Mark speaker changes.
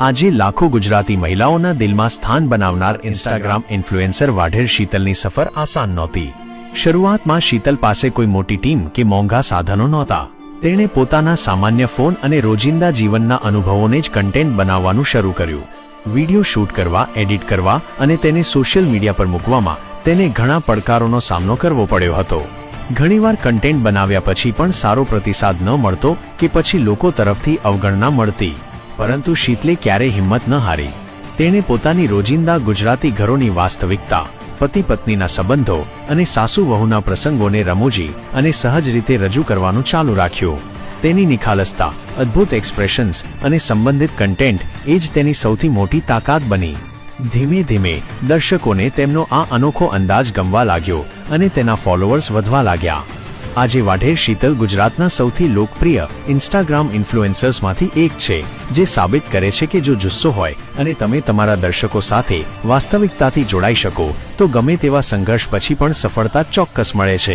Speaker 1: આજે લાખો ગુજરાતી મહિલાઓના દિલમાં સ્થાન બનાવનાર ઇન્સ્ટાગ્રામ ઇન્ફ્લુએન્સર વાઢેર શીતલની સફર આસાન નહોતી. શરૂઆતમાં શીતલ પાસે કોઈ મોટી ટીમ કે મોંઘા સાધનો નહોતા. તેણે પોતાના સામાન્ય ફોન અને રોજિંદા જીવનના અનુભવોને જ કન્ટેન્ટ બનાવવાનું શરૂ કર્યું. વિડિયો શૂટ કરવા, એડિટ કરવા અને તેને સોશિયલ મીડિયા પર મૂકવામાં તેને ઘણા પડકારોનો સામનો કરવો પડ્યો હતો. ઘણીવાર કન્ટેન્ટ બનાવ્યા પછી પણ સારો પ્રતિસાદ ન મળતો કે પછી લોકો તરફથી અવગણના મળતી. પરંતુ શીતલે ક્યારેય હિંમત ન હારી. તેણે પોતાની રોજિંદા ગુજરાતી ઘરોની વાસ્તવિકતા પતિ પત્નીના સંબંધો અને સાસુ વહુના પ્રસંગોને રમૂજી અને સહજ રીતે રજૂ કરવાનું ચાલુ રાખ્યું. તેની નિખાલસતા, અદ્ભુત એક્સપ્રેશન્સ અને સંબંધિત કન્ટેન્ટ એ જ તેની સૌથી મોટી તાકાત બની. ધીમે ધીમે, દર્શકોને તેમનો આ અનોખો અંદાજ ગમવા લાગ્યો અને તેના ફોલોઅર્સ વધવા લાગ્યા. આજે વાઢેર શીતલ ગુજરાતના સૌથી લોકપ્રિય ઇન્સ્ટાગ્રામ ઇન્ફ્લુએન્સર્સમાંથી એક છે, જે સાબિત કરે છે કે જો જુસ્સો હોય અને તમે તમારા દર્શકો સાથે વાસ્તવિકતાથી જોડાઈ શકો, તો ગમે તેવા સંઘર્ષ પછી પણ સફળતા ચોક્કસ મળે છે.